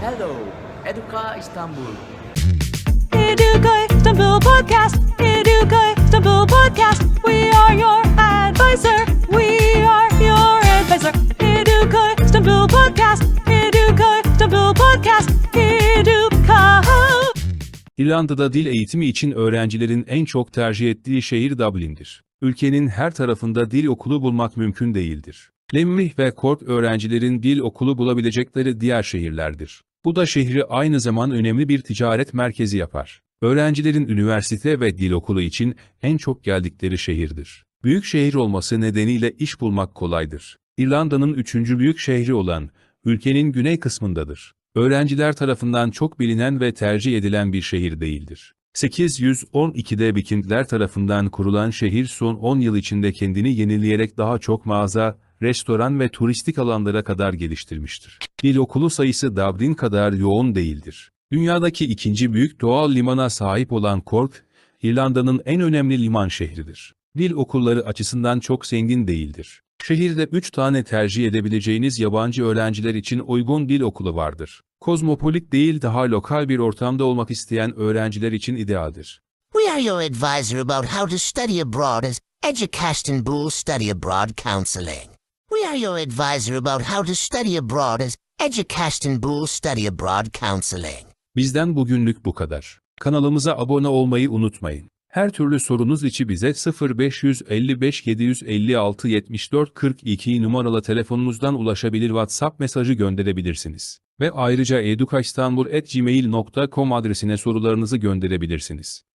Hello, Educa İstanbul. Educa Istanbul Podcast. Educa Istanbul Podcast. We are your advisor. We are your advisor. Educa Istanbul Podcast. Educa Istanbul Podcast. Educa. İrlanda'da dil eğitimi için öğrencilerin en çok tercih ettiği şehir Dublin'dir. Ülkenin her tarafında dil okulu bulmak mümkün değildir. Limerick ve Cork öğrencilerin dil okulu bulabilecekleri diğer şehirlerdir. Bu da şehri aynı zaman önemli bir ticaret merkezi yapar. Öğrencilerin üniversite ve dil okulu için en çok geldikleri şehirdir. Büyük şehir olması nedeniyle iş bulmak kolaydır. İrlanda'nın üçüncü büyük şehri olan, ülkenin güney kısmındadır. Öğrenciler tarafından çok bilinen ve tercih edilen bir şehir değildir. 812'de Vikingler tarafından kurulan şehir son 10 yıl içinde kendini yenileyerek daha çok mağaza, restoran ve turistik alanlara kadar geliştirmiştir. Dil okulu sayısı Dublin kadar yoğun değildir. Dünyadaki ikinci büyük doğal limana sahip olan Cork, İrlanda'nın en önemli liman şehridir. Dil okulları açısından çok zengin değildir. Şehirde 3 tane tercih edebileceğiniz yabancı öğrenciler için uygun dil okulu vardır. Kozmopolit değil daha lokal bir ortamda olmak isteyen öğrenciler için idealdir. We are your advisor about how to study abroad as Educaston Bull Study Abroad Counseling. We are your advisor about how to study abroad as Educaston Bull Study Abroad Counseling. Bizden bugünlük bu kadar. Kanalımıza abone olmayı unutmayın. Her türlü sorunuz için bize 0555 756 74 42 numaralı telefonunuzdan ulaşabilir WhatsApp mesajı gönderebilirsiniz. Ve ayrıca edukaştanbul.gmail.com adresine sorularınızı gönderebilirsiniz.